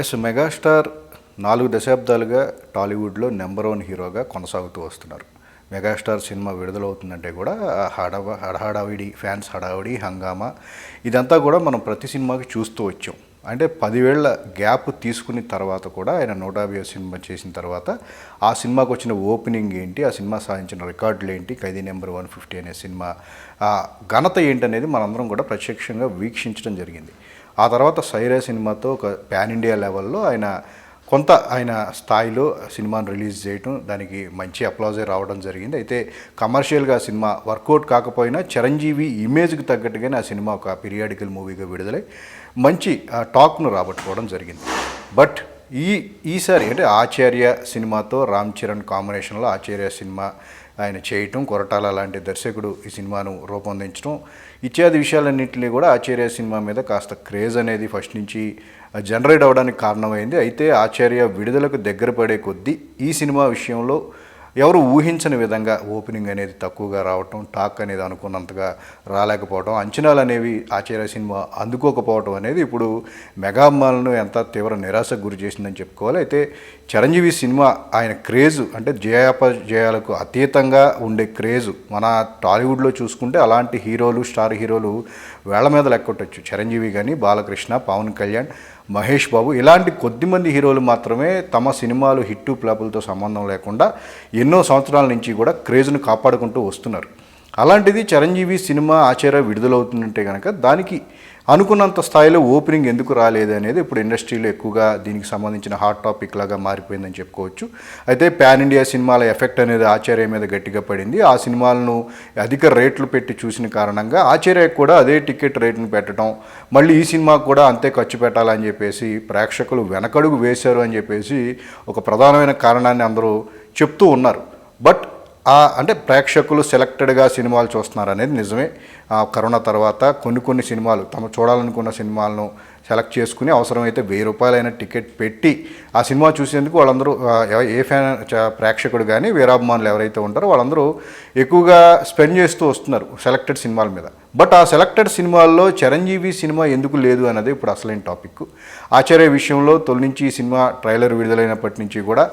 Yes megastar నాలుగు దశాబ్దాలుగా టాలీవుడ్లో నెంబర్ వన్ హీరోగా కొనసాగుతూ వస్తున్నారు. మెగాస్టార్ సినిమా విడుదలవుతుందంటే కూడా హడవ హడావిడి ఫ్యాన్స్ హడావిడి హంగామా ఇదంతా కూడా మనం ప్రతి సినిమాకి చూస్తూ వచ్చాం. అంటే పదివేళ్ళ గ్యాప్ తీసుకున్న తర్వాత కూడా ఆయన నూట యాభై సినిమా చేసిన తర్వాత ఆ సినిమాకి వచ్చిన ఓపెనింగ్ ఏంటి ఆ సినిమా సాధించిన రికార్డులు ఏంటి ఖైదీ నెంబర్ వన్ ఫిఫ్టీ అనే సినిమా ఘనత ఏంటనేది మనందరం కూడా ప్రత్యక్షంగా వీక్షించడం జరిగింది. ఆ తర్వాత సైరా సినిమాతో ఒక పాన్ ఇండియా లెవెల్లో ఆయన కొంత ఆయన స్థాయిలో సినిమాను రిలీజ్ చేయటం దానికి మంచి అప్లాజే రావడం జరిగింది. అయితే కమర్షియల్గా సినిమా వర్కౌట్ కాకపోయినా చిరంజీవి ఇమేజ్కి తగ్గట్టుగానే ఆ సినిమా ఒక పీరియాడికల్ మూవీగా విడుదలై మంచి టాక్ను రాబట్టుకోవడం జరిగింది. బట్ ఈ ఈసారి అంటే ఆచార్య సినిమాతో రామ్ చరణ్ కాంబినేషన్లో ఆచార్య సినిమా ఆయన చేయటం కొరటాల లాంటి దర్శకుడు ఈ సినిమాను రూపొందించడం ఇత్యాది విషయాలన్నింటినీ కూడా ఆచార్య సినిమా మీద కాస్త క్రేజ్ అనేది ఫస్ట్ నుంచి జనరేట్ అవ్వడానికి కారణమైంది. అయితే ఆచార్య విడుదలకు దగ్గర పడే కొద్దీ ఈ సినిమా విషయంలో ఎవరు ఊహించని విధంగా ఓపెనింగ్ అనేది తక్కువగా రావటం టాక్ అనేది అనుకున్నంతగా రాలేకపోవడం అంచనాలు అనేవి ఆచార్య సినిమా అందుకోకపోవడం అనేది ఇప్పుడు మెగామాలను ఎంత తీవ్ర నిరాశకు గురి చేసిందని చెప్పుకోవాలి. అయితే చిరంజీవి సినిమా ఆయన క్రేజు అంటే జయాపజయాలకు అతీతంగా ఉండే క్రేజు మన టాలీవుడ్లో చూసుకుంటే అలాంటి హీరోలు స్టార్ హీరోలు వేళ్ళ మీద లెక్కొట్టచ్చు. చిరంజీవి కానీ బాలకృష్ణ పవన్ కళ్యాణ్ మహేష్ బాబు ఇలాంటి కొద్దిమంది హీరోలు మాత్రమే తమ సినిమాలు హిట్టు ప్లాపులతో సంబంధం లేకుండా ఎన్నో సంవత్సరాల నుంచి కూడా క్రేజ్ను కాపాడుకుంటూ వస్తున్నారు. అలాంటిది చిరంజీవి సినిమా ఆచార విడుదలవుతుందంటే కనుక దానికి అనుకున్నంత స్థాయిలో ఓపెనింగ్ ఎందుకు రాలేదు అనేది ఇప్పుడు ఇండస్ట్రీలో ఎక్కువగా దీనికి సంబంధించిన హాట్ టాపిక్ లాగా మారిపోయిందని చెప్పుకోవచ్చు. అయితే పాన్ ఇండియా సినిమాల ఎఫెక్ట్ అనేది ఆచార్య మీద గట్టిగా పడింది. ఆ సినిమాలను అధిక రేట్లు పెట్టి చూసిన కారణంగా ఆచార్య కూడా అదే టికెట్ రేట్ను పెట్టడం మళ్ళీ ఈ సినిమా కూడా అంతే ఖర్చు పెట్టాలని చెప్పేసి ప్రేక్షకులు వెనకడుగు వేశారు అని చెప్పేసి ఒక ప్రధానమైన కారణాన్ని అందరూ చెప్తూ ఉన్నారు. బట్ ఆ అంటే ప్రేక్షకులు సెలెక్టెడ్గా సినిమాలు చూస్తున్నారు అనేది నిజమే. ఆ కరోనా తర్వాత కొన్ని కొన్ని సినిమాలు తమ చూడాలనుకున్న సినిమాలను సెలెక్ట్ చేసుకుని అవసరమైతే వెయ్యి రూపాయలైన టికెట్ పెట్టి ఆ సినిమా చూసేందుకు వాళ్ళందరూ ఏ ఫ్యాన్ ప్రేక్షకుడు కానీ వీరాభిమానులు ఎవరైతే ఉంటారో వాళ్ళందరూ ఎక్కువగా స్పెండ్ చేస్తూ వస్తున్నారు సెలెక్టెడ్ సినిమాల మీద. బట్ ఆ సెలెక్టెడ్ సినిమాల్లో చిరంజీవి సినిమా ఎందుకు లేదు అన్నది ఇప్పుడు అసలైన టాపిక్. ఆచార్య విషయంలో తొలి నుంచి ఈ సినిమా ట్రైలర్ విడుదలైనప్పటి నుంచి కూడా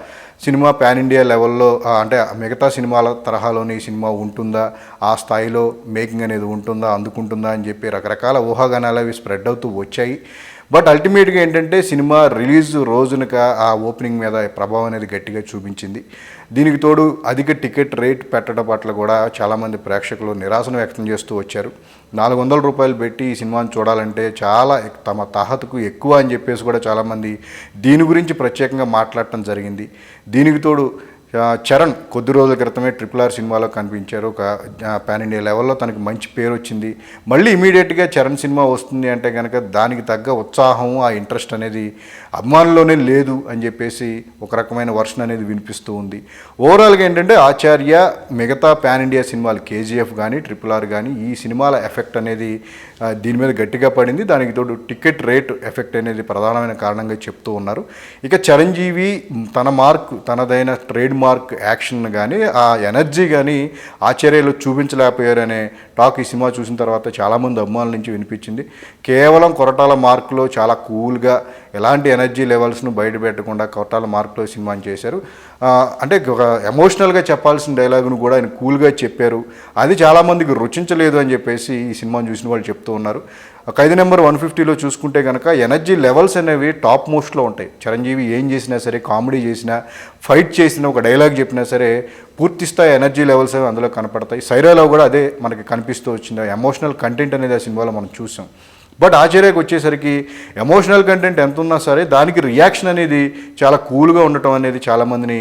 సినిమా పాన్ ఇండియా లెవెల్లో అంటే మిగతా సినిమాల తరహాలోనే ఈ సినిమా ఉంటుందా? ఆ స్థాయిలో మేకింగ్ అనేది ఉంటుందా? అందుకుంటుందా అని చెప్పి రకరకాల ఊహాగానాలు అవి స్ప్రెడ్ అవుతూ వచ్చాయి. బట్ అల్టిమేట్గా ఏంటంటే సినిమా రిలీజ్ రోజునక ఆ ఓపెనింగ్ మీద ప్రభావం అనేది గట్టిగా చూపించింది. దీనికి తోడు అధిక టికెట్ రేట్ పెట్టడం పట్ల కూడా చాలామంది ప్రేక్షకులు నిరాశను వ్యక్తం చేస్తూ వచ్చారు. నాలుగు వందల రూపాయలు పెట్టి ఈ సినిమాను చూడాలంటే చాలా తమ తాహతుకు ఎక్కువ అని చెప్పేసి కూడా చాలామంది దీని గురించి ప్రత్యేకంగా మాట్లాడటం జరిగింది. దీనికి తోడు చరణ్ కొద్ది రోజుల క్రితమే ట్రిపుల్ ఆర్ సినిమాలో కనిపించారు. ఒక పాన్ ఇండియా లెవెల్లో తనకి మంచి పేరు వచ్చింది. మళ్ళీ ఇమీడియట్గా చరణ్ సినిమా వస్తుంది అంటే కనుక దానికి తగ్గ ఉత్సాహం ఆ ఇంట్రెస్ట్ అనేది అభిమానుల్లోనే లేదు అని చెప్పేసి ఒక రకమైన వర్షన్ అనేది వినిపిస్తూ ఉంది. ఓవరాల్గా ఏంటంటే ఆచార్య మిగతా పాన్ ఇండియా సినిమాలు కేజీఎఫ్ కానీ ట్రిపుల్ ఆర్ కానీ ఈ సినిమాల ఎఫెక్ట్ అనేది దీని మీద గట్టిగా పడింది. దానికి తోడు టికెట్ రేట్ ఎఫెక్ట్ అనేది ప్రధానమైన కారణంగా చెప్తూ ఉన్నారు. ఇక చిరంజీవి తన మార్క్ తనదైన ట్రేడ్ మార్క్ యాక్షన్ కానీ ఆ ఎనర్జీ కానీ ఆశ్చర్యాలు చూపించలేకపోయారనే టాక్ ఈ సినిమా చూసిన తర్వాత చాలామంది అభిమానుల నుంచి వినిపించింది. కేవలం కొరటాల మార్కులో చాలా కూల్గా ఎలాంటి ఎనర్జీ లెవెల్స్ను బయట పెట్టకుండా కొరటాల మార్కులో సినిమాని చేశారు. అంటే ఒక ఎమోషనల్గా చెప్పాల్సిన డైలాగును కూడా ఆయన కూల్గా చెప్పారు. అది చాలామందికి రుచించలేదు అని చెప్పేసి ఈ సినిమాను చూసిన వాళ్ళు చెప్తూ ఉన్నారు. ఖైదీ నెంబర్ వన్ ఫిఫ్టీలో చూసుకుంటే కనుక ఎనర్జీ లెవెల్స్ అనేవి టాప్ మోస్ట్లో ఉంటాయి. చిరంజీవి ఏం చేసినా సరే కామెడీ చేసినా ఫైట్ చేసినా ఒక డైలాగ్ చెప్పినా సరే పూర్తి స్థాయి ఎనర్జీ లెవెల్స్ అనేవి అందులో కనపడతాయి. సైరాలో కూడా అదే మనకి కనిపిస్తూ వచ్చింది. ఎమోషనల్ కంటెంట్ అనేది ఆ సినిమాలో మనం చూసాం. బట్ ఆచార్యకు వచ్చేసరికి ఎమోషనల్ కంటెంట్ ఎంత ఉన్నా సరే దానికి రియాక్షన్ అనేది చాలా కూల్గా ఉండటం అనేది చాలామందిని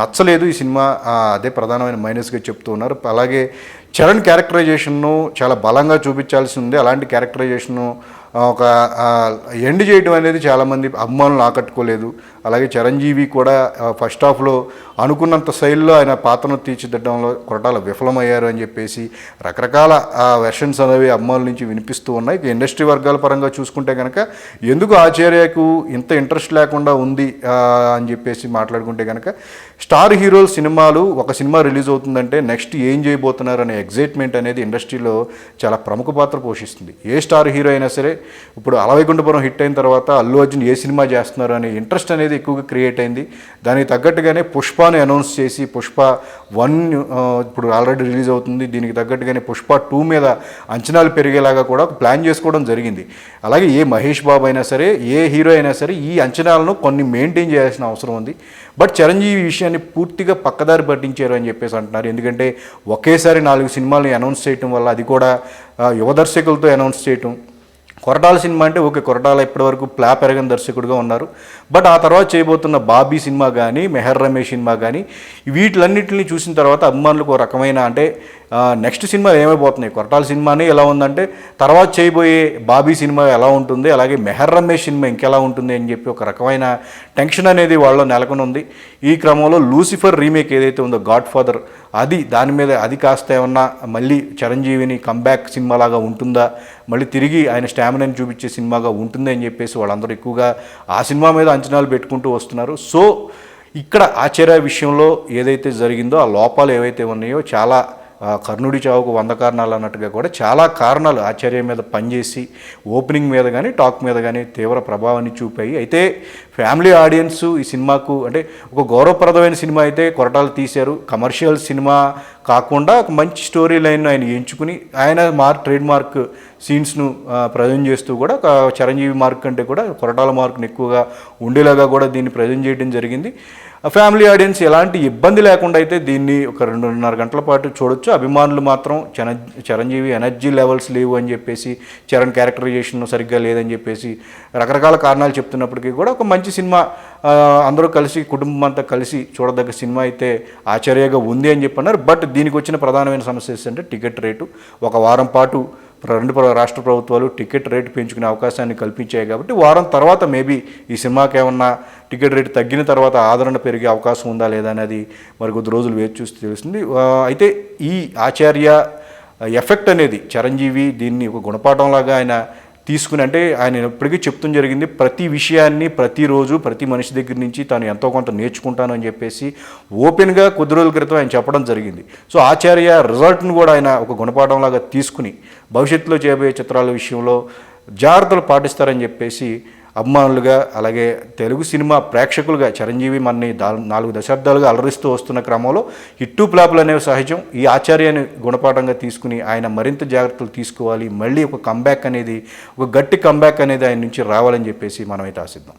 నచ్చలేదు. ఈ సినిమా అదే ప్రధానమైన మైనస్గా చెప్తూ ఉన్నారు. అలాగే చరణ్ క్యారెక్టరైజేషన్ను చాలా బలంగా చూపించాల్సి ఉంది. అలాంటి క్యారెక్టరైజేషన్ను ఒక ఎండ్ చేయడం అనేది చాలామంది అభిమానులు ఆకట్టుకోలేదు. అలాగే చిరంజీవి కూడా ఫస్ట్ హాఫ్లో అనుకున్నంత శైలిలో ఆయన పాత్రను తీర్చిదిద్దడంలో కొరటాల విఫలమయ్యారు అని చెప్పేసి రకరకాల వెర్షన్స్ అనేవి అభిమానుల నుంచి వినిపిస్తూ ఉన్నాయి. ఇండస్ట్రీ వర్గాల పరంగా చూసుకుంటే కనుక ఎందుకు ఆచార్యకు ఇంత ఇంట్రెస్ట్ లేకుండా ఉంది అని చెప్పేసి మాట్లాడుకుంటే కనుక స్టార్ హీరోల సినిమాలు ఒక సినిమా రిలీజ్ అవుతుందంటే నెక్స్ట్ ఏం చేయబోతున్నారు అనే ఎగ్జైట్మెంట్ అనేది ఇండస్ట్రీలో చాలా ప్రముఖ పాత్ర పోషిస్తుంది. ఏ స్టార్ హీరో అయినా సరే ఇప్పుడు అలవైకుంఠపురం హిట్ అయిన తర్వాత అల్లు అర్జున్ ఏ సినిమా చేస్తున్నారు అనే ఇంట్రెస్ట్ అనేది ఎక్కువగా క్రియేట్ అయింది. దానికి తగ్గట్టుగానే పుష్పని అనౌన్స్ చేసి పుష్ప వన్ ఇప్పుడు ఆల్రెడీ రిలీజ్ అవుతుంది. దీనికి తగ్గట్టుగానే పుష్ప టూ మీద అంచనాలు పెరిగేలాగా కూడా ఒక ప్లాన్ చేసుకోవడం జరిగింది. అలాగే ఏ మహేష్ బాబు అయినా సరే ఏ హీరో అయినా సరే ఈ అంచనాలను కొన్ని మెయింటైన్ చేయాల్సిన అవసరం ఉంది. బట్ చిరంజీవి విషయాన్ని పూర్తిగా పక్కదారి పట్టించారు అని చెప్పేసి అంటున్నారు. ఎందుకంటే ఒకేసారి నాలుగు సినిమాలు అనౌన్స్ చేయటం వల్ల అది కూడా యువ దర్శకులతో అనౌన్స్ చేయటం కొరటాల సినిమా అంటే ఓకే కొరటాల ఇప్పటివరకు ప్లా పెరగని దర్శకుడిగా ఉన్నారు. బట్ ఆ తర్వాత చేయబోతున్న బాబీ సినిమా కానీ మెహర్ రమేష్ సినిమా కానీ వీటిలన్నింటిని చూసిన తర్వాత అభిమానులకు ఒక రకమైన అంటే నెక్స్ట్ సినిమా ఏమైపోతున్నాయి? కొరటాల సినిమానే ఎలా ఉందంటే తర్వాత చేయబోయే బాబీ సినిమా ఎలా ఉంటుంది? అలాగే మెహర్ రమేష్ సినిమా ఇంకెలా ఉంటుంది అని చెప్పి ఒక రకమైన టెన్షన్ అనేది వాళ్ళలో నెలకొని ఉంది. ఈ క్రమంలో లూసిఫర్ రీమేక్ ఏదైతే ఉందో గాడ్ ఫాదర్ అది దాని మీద అది కాస్త ఏమన్నా మళ్ళీ చిరంజీవిని కంబ్యాక్ సినిమా లాగా ఉంటుందా? మళ్ళీ తిరిగి ఆయన స్టామినాని చూపించే సినిమాగా ఉంటుంది అని చెప్పేసి వాళ్ళందరూ ఎక్కువగా ఆ సినిమా మీద అంచనాలు పెట్టుకుంటూ వస్తున్నారు. సో ఇక్కడ ఆచార్య విషయంలో ఏదైతే జరిగిందో ఆ లోపాలు ఏవైతే ఉన్నాయో చాలా కర్ణుడి చావుకు వంద కారణాలు అన్నట్టుగా కూడా చాలా కారణాలు ఆచార్య మీద పనిచేసి ఓపెనింగ్ మీద కానీ టాక్ మీద కానీ తీవ్ర ప్రభావాన్ని చూపాయి. అయితే ఫ్యామిలీ ఆడియన్స్ ఈ సినిమాకు అంటే ఒక గౌరవప్రదమైన సినిమా అయితే కొరటాలు తీశారు. కమర్షియల్ సినిమా కాకుండా ఒక మంచి స్టోరీ లైన్ ఆయన ఎంచుకుని ఆయన మార్క్ ట్రేడ్ మార్క్ సీన్స్ను ప్రజెంట్ చేస్తూ కూడా ఒక చిరంజీవి మార్క్ కంటే కూడా కొరటాల మార్క్ని ఎక్కువగా ఉండేలాగా కూడా దీన్ని ప్రజెంట్ చేయడం జరిగింది. ఫ్యామిలీ ఆడియన్స్ ఎలాంటి ఇబ్బంది లేకుండా అయితే దీన్ని ఒక రెండున్నర గంటల పాటు చూడొచ్చు. అభిమానులు మాత్రం చన చిరంజీవి ఎనర్జీ లెవెల్స్ లేవు అని చెప్పేసి చరణ్ క్యారెక్టరైజేషన్ సరిగ్గా లేదని చెప్పేసి రకరకాల కారణాలు చెప్తున్నప్పటికీ కూడా ఒక మంచి సినిమా అందరూ కలిసి కుటుంబం అంతా కలిసి చూడదగ్గ సినిమా అయితే ఆశ్చర్యగా ఉంది అని చెప్పన్నారు. బట్ దీనికి వచ్చిన ప్రధానమైన సమస్య ఏంటంటే టికెట్ రేటు. ఒక వారం పాటు రెండు ప్ర- రాష్ట్ర ప్రభుత్వాలు టికెట్ రేటు పెంచుకునే అవకాశాన్ని కల్పించాయి కాబట్టి వారం తర్వాత మేబీ ఈ సినిమాకి ఏమన్నా టికెట్ రేటు తగ్గిన తర్వాత ఆదరణ పెరిగే అవకాశం ఉందా లేదా అనేది మరి కొద్ది రోజులు వేచి చూసి తెలుస్తుంది. అయితే ఈ ఆచార్య ఎఫెక్ట్ అనేది చిరంజీవి దీన్ని ఒక గుణపాఠంలాగా ఆయన తీసుకుని అంటే ఆయన ఎప్పటికీ చెప్తూ జరిగింది ప్రతి విషయాన్ని ప్రతిరోజు ప్రతి మనిషి దగ్గర నుంచి తాను ఎంతో కొంత నేర్చుకుంటాను అని చెప్పేసి ఓపెన్గా కొద్ది రోజుల క్రితం ఆయన చెప్పడం జరిగింది. సో ఆచార్య రిజల్ట్ను కూడా ఆయన ఒక గుణపాఠంలాగా తీసుకుని భవిష్యత్తులో చేయబోయే చిత్రాల విషయంలో జాగ్రత్తలు పాటిస్తారని చెప్పేసి అభిమానులుగా అలాగే తెలుగు సినిమా ప్రేక్షకులుగా చిరంజీవి మనని దా నాలుగు దశాబ్దాలుగా అలరిస్తూ వస్తున్న క్రమంలో ఇట్టు ప్లాపులు అనేవి సహజం. ఈ ఆచార్యాన్ని గుణపాఠంగా తీసుకుని ఆయన మరింత జాగ్రత్తలు తీసుకోవాలి. మళ్ళీ ఒక కంబ్యాక్ అనేది ఒక గట్టి కంబ్యాక్ అనేది ఆయన నుంచి రావాలని చెప్పేసి మనమైతే ఆశిద్దాం.